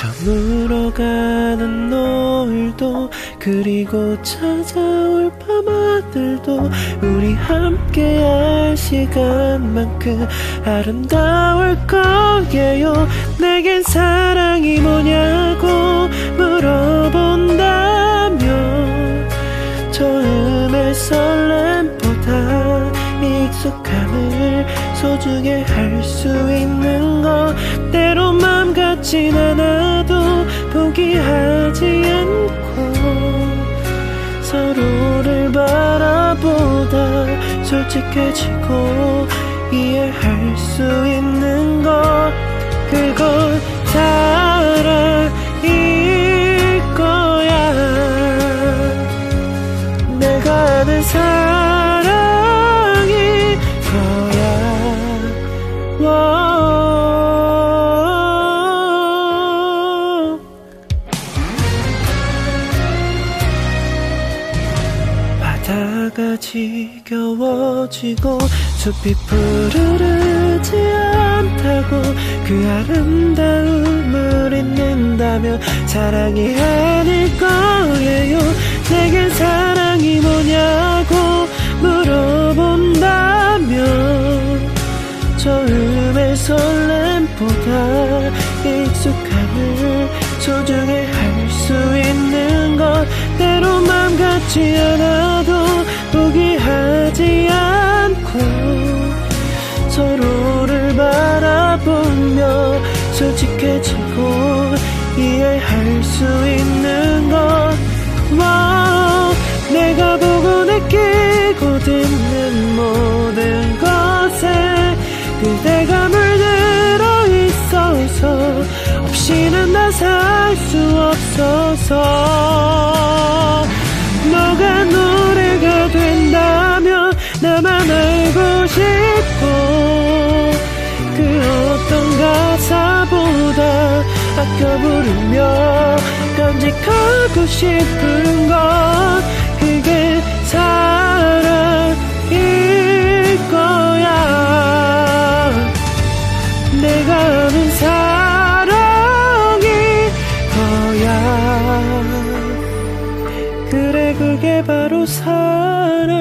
저물어 가는 노을도 그리고 찾아올 밤하늘도 우리 함께 할 시간만큼 아름다울 거예요. 내겐 사랑이 뭐냐고 물어본다면 처음의 설렘보다 익숙함을 소중히 할수 있는 것. 때로 맘 같진 않아도 포기하지 않고 서로를 바라보다 솔직해지고 이해할 수 있는 것. 그건 사 바다가 지겨워지고 숲이 푸르르지 않다고 그 아름다움을 잊는다면 사랑이 아닐 거예요. 내겐 사랑이 뭐냐고 물어본다면 처음의 설렘보다 익숙함을 소중히 할 수 있는 것. 때로 맘 같지 않아 솔직해지고 이해할 수 있는 것 와, 내가 보고 느끼고 듣는 모든 것에 그대가 물들어 있어서 없이는 나 살 수 없어서 너가 노래가 된다면 나만 알고 싶고 아껴 부르며 간직하고 싶은 건 그게 사랑일 거야. 내가 아는 사랑일 거야. 그래 그게 바로 사랑일